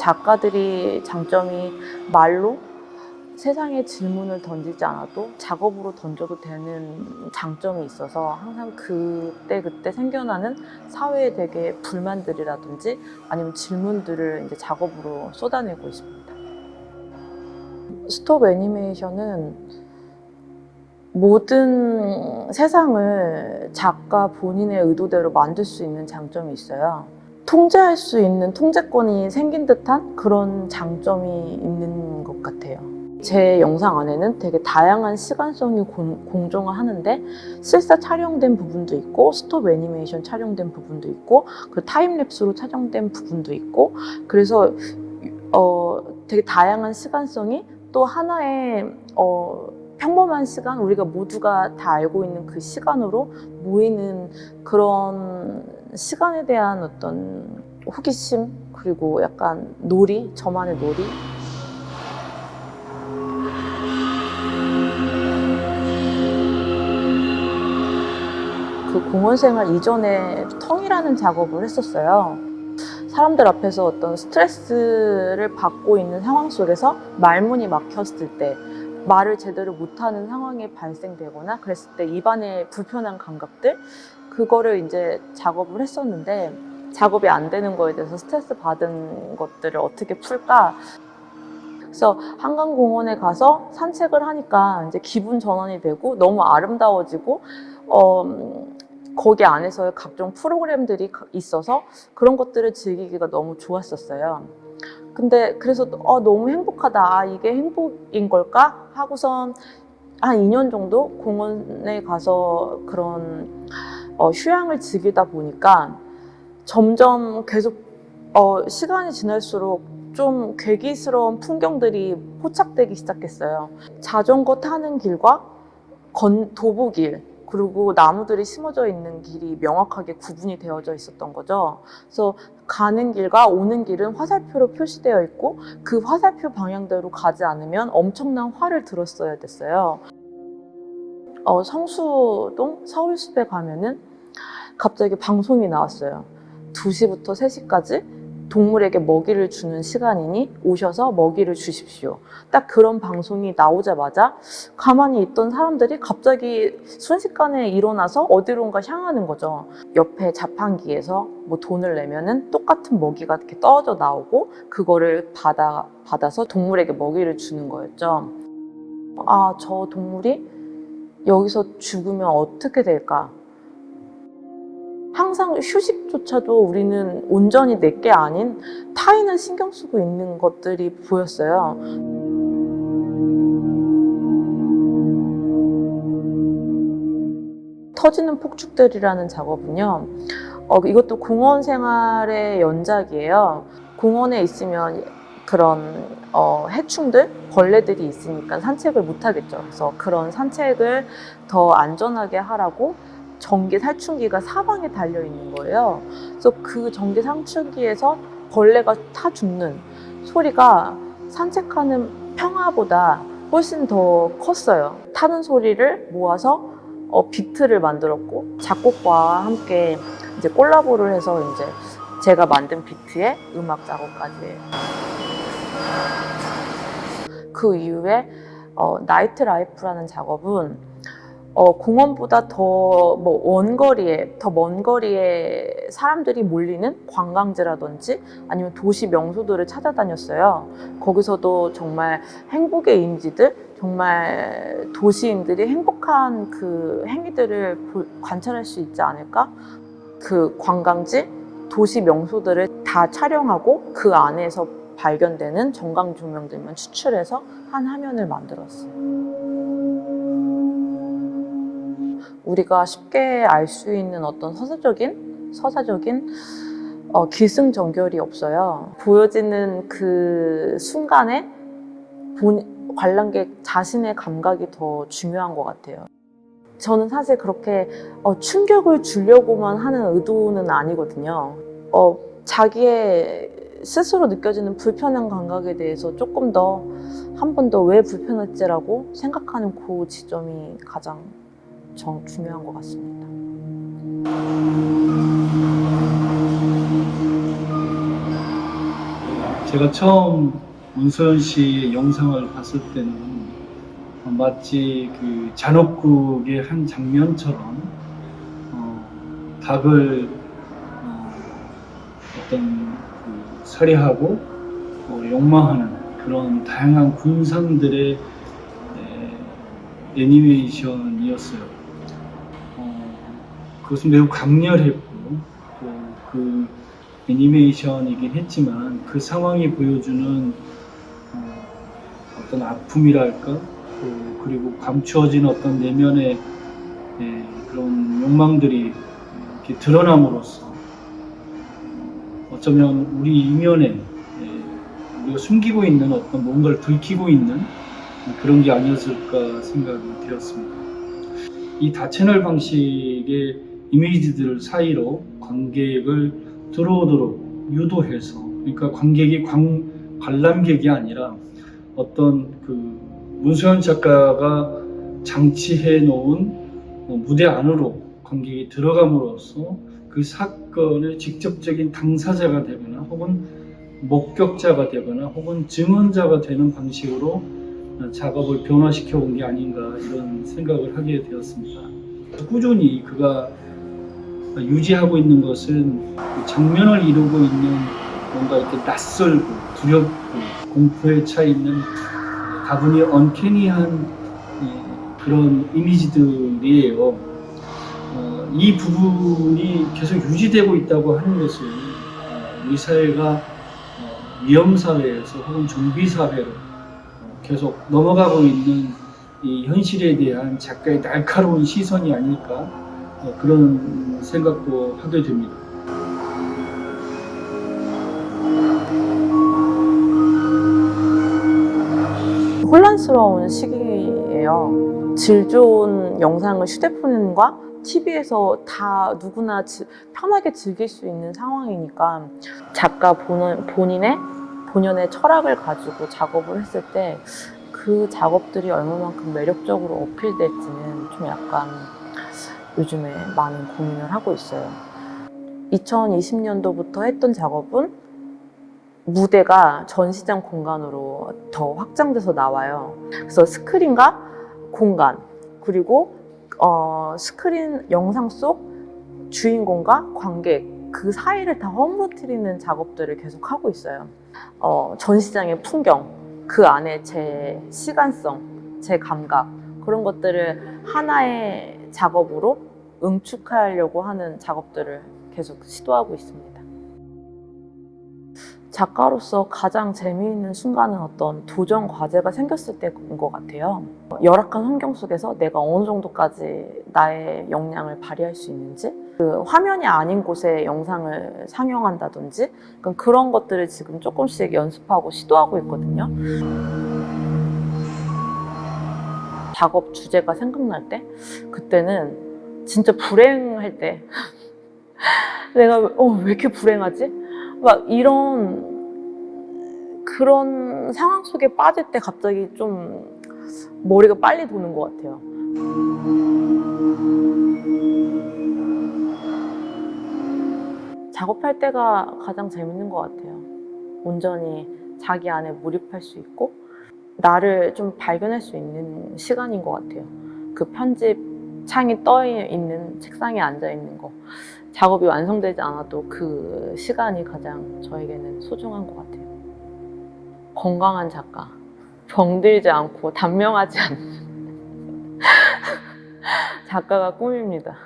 작가들이 장점이 말로 세상에 질문을 던지지 않아도 작업으로 던져도 되는 장점이 있어서 항상 그때 그때 생겨나는 사회에 되게 불만들이라든지 아니면 질문들을 이제 작업으로 쏟아내고 있습니다. 스톱 애니메이션은 모든 세상을 작가 본인의 의도대로 만들 수 있는 장점이 있어요. 통제할 수 있는 통제권이 생긴 듯한 그런 장점이 있는 것 같아요. 제 영상 안에는 되게 다양한 시간성이 공, 공존을 하는데 실사 촬영된 부분도 있고 스톱 애니메이션 촬영된 부분도 있고 그 타임랩스로 촬영된 부분도 있고 그래서 어, 되게 다양한 시간성이 또 하나의 어, 평범한 시간 우리가 모두가 다 알고 있는 그 시간으로 모이는 그런 시간에 대한 어떤 호기심 그리고 약간 놀이 저만의 놀이 그 공원 생활 이전에 텅이라는 작업을 했었어요. 사람들 앞에서 어떤 스트레스를 받고 있는 상황 속에서 말문이 막혔을 때 말을 제대로 못하는 상황이 발생되거나 그랬을 때 입안에 불편한 감각들 그거를 이제 작업을 했었는데 작업이 안 되는 거에 대해서 스트레스 받은 것들을 어떻게 풀까 그래서 한강공원에 가서 산책을 하니까 이제 기분 전환이 되고 너무 아름다워지고 어, 음, 거기 안에서의 각종 프로그램들이 가- 있어서 그런 것들을 즐기기가 너무 좋았었어요. 근데 그래서 어, 너무 행복하다. 아, 이게 행복인 걸까? 하고선 한 2년 정도 공원에 가서 그런 어, 휴양을 즐기다 보니까 점점 계속 어, 시간이 지날수록 좀 괴기스러운 풍경들이 포착되기 시작했어요. 자전거 타는 길과 건, 도보길, 그리고 나무들이 심어져 있는 길이 명확하게 구분이 되어져 있었던 거죠. 그래서 가는 길과 오는 길은 화살표로 표시되어 있고 그 화살표 방향대로 가지 않으면 엄청난 화를 들었어야 됐어요. 어, 성수동 서울숲에 가면은 갑자기 방송이 나왔어요. 2시부터 3시까지 동물에게 먹이를 주는 시간이니 오셔서 먹이를 주십시오. 딱 그런 방송이 나오자마자 가만히 있던 사람들이 갑자기 순식간에 일어나서 어디론가 향하는 거죠. 옆에 자판기에서 뭐 돈을 내면은 똑같은 먹이가 이렇게 떨어져 나오고 그거를 받아, 받아서 동물에게 먹이를 주는 거였죠. 아, 저 동물이 여기서 죽으면 어떻게 될까? 항상 휴식조차도 우리는 온전히 내게 아닌 타인을 신경 쓰고 있는 것들이 보였어요. 터지는 폭죽들이라는 작업은요. 어, 이것도 공원 생활의 연작이에요. 공원에 있으면 그런 어, 해충들, 벌레들이 있으니까 산책을 못 하겠죠. 그래서 그런 산책을 더 안전하게 하라고 전기 살충기가 사방에 달려 있는 거예요. 그래서 그 전기 살충기에서 벌레가 타 죽는 소리가 산책하는 평화보다 훨씬 더 컸어요. 타는 소리를 모아서 어, 비트를 만들었고 작곡가와 함께 이제 콜라보를 해서 이제 제가 만든 비트에 음악 작업까지 해요. 그 이후에 어, 나이트 라이프라는 작업은 어, 공원보다 더 뭐 원거리에 더 먼 거리에 사람들이 몰리는 관광지라든지 아니면 도시 명소들을 찾아다녔어요. 거기서도 정말 행복의 인지들, 정말 도시인들이 행복한 그 행위들을 볼- 관찰할 수 있지 않을까? 그 관광지, 도시 명소들을 다 촬영하고 그 안에서 발견되는 정강 조명들만 추출해서 한 화면을 만들었어요. 우리가 쉽게 알 수 있는 어떤 서사적인 서사적인 어, 기승전결이 없어요. 보여지는 그 순간에 본, 관람객 자신의 감각이 더 중요한 것 같아요. 저는 사실 그렇게 어, 충격을 주려고만 하는 의도는 아니거든요. 어, 자기의 스스로 느껴지는 불편한 감각에 대해서 조금 더 한 번 더 왜 불편했지라고 생각하는 그 지점이 가장 정 중요한 것 같습니다. 제가 처음 문소연 씨의 영상을 봤을 때는 어, 마치 그 잔혹극의 한 장면처럼 어, 닭을 어, 어떤 그 살해하고 어, 욕망하는 그런 다양한 군상들의 에, 애니메이션이었어요. 어, 그것은 매우 강렬했고 또 그 애니메이션이긴 했지만 그 상황이 보여주는 어, 어떤 아픔이랄까 또 그리고 감추어진 어떤 내면의 예, 그런 욕망들이 이렇게 드러남으로써 어쩌면 우리 이면에 예, 우리가 숨기고 있는 어떤 뭔가를 들키고 있는 그런 게 아니었을까 생각이 되었습니다. 이 다채널 방식의 이미지들 사이로 관객을 들어오도록 유도해서 그러니까 관객이 관, 관람객이 아니라 어떤 그 문소연 작가가 장치해 놓은 어, 무대 안으로 관객이 들어감으로써 그 사건의 직접적인 당사자가 되거나 혹은 목격자가 되거나 혹은 증언자가 되는 방식으로 어, 작업을 변화시켜 온 게 아닌가 이런 생각을 하게 되었습니다. 꾸준히 그가 유지하고 있는 것은 그 장면을 이루고 있는 뭔가 이렇게 낯설고 두렵고 공포에 차 있는 다분히 언캐니한 예, 그런 이미지들이에요. 어, 이 부분이 계속 유지되고 있다고 하는 것은 어, 우리 사회가 어, 위험 사회에서 혹은 좀비 사회로 어, 계속 넘어가고 있는 이 현실에 대한 작가의 날카로운 시선이 아닐까 어, 그런 생각도 하게 됩니다. 혼란스러운 시기예요. 질 좋은 영상을 휴대폰과 TV에서 다 누구나 지- 편하게 즐길 수 있는 상황이니까 작가 본, 본인의 본연의 철학을 가지고 작업을 했을 때 그 작업들이 얼마만큼 매력적으로 어필될지는 좀 약간 요즘에 많은 고민을 하고 있어요. 2020년도부터 했던 작업은 무대가 전시장 공간으로 더 확장돼서 나와요. 그래서 스크린과 공간 그리고 어, 스크린 영상 속 주인공과 관객 그 사이를 다 허물어뜨리는 작업들을 계속 하고 있어요. 어, 전시장의 풍경 그 안에 제 시간성, 제 감각 그런 것들을 하나의 작업으로 응축하려고 하는 작업들을 계속 시도하고 있습니다. 작가로서 가장 재미있는 순간은 어떤 도전 과제가 생겼을 때인 것 같아요. 열악한 환경 속에서 내가 어느 정도까지 나의 역량을 발휘할 수 있는지, 그 화면이 아닌 곳에 영상을 상영한다든지, 그런 것들을 지금 조금씩 연습하고 시도하고 있거든요. 작업 주제가 생각날 때, 그때는 진짜 불행할 때, 내가 어, 왜 이렇게 불행하지? 막 이런 그런 상황 속에 빠질 때 갑자기 좀 머리가 빨리 도는 것 같아요. 작업할 때가 가장 재밌는 것 같아요. 온전히 자기 안에 몰입할 수 있고 나를 좀 발견할 수 있는 시간인 것 같아요. 그 편집 창이 떠 있는 책상에 앉아 있는 거. 작업이 완성되지 않아도 그 시간이 가장 저에게는 소중한 것 같아요. 건강한 작가. 병들지 않고 단명하지 않는 작가가 꿈입니다.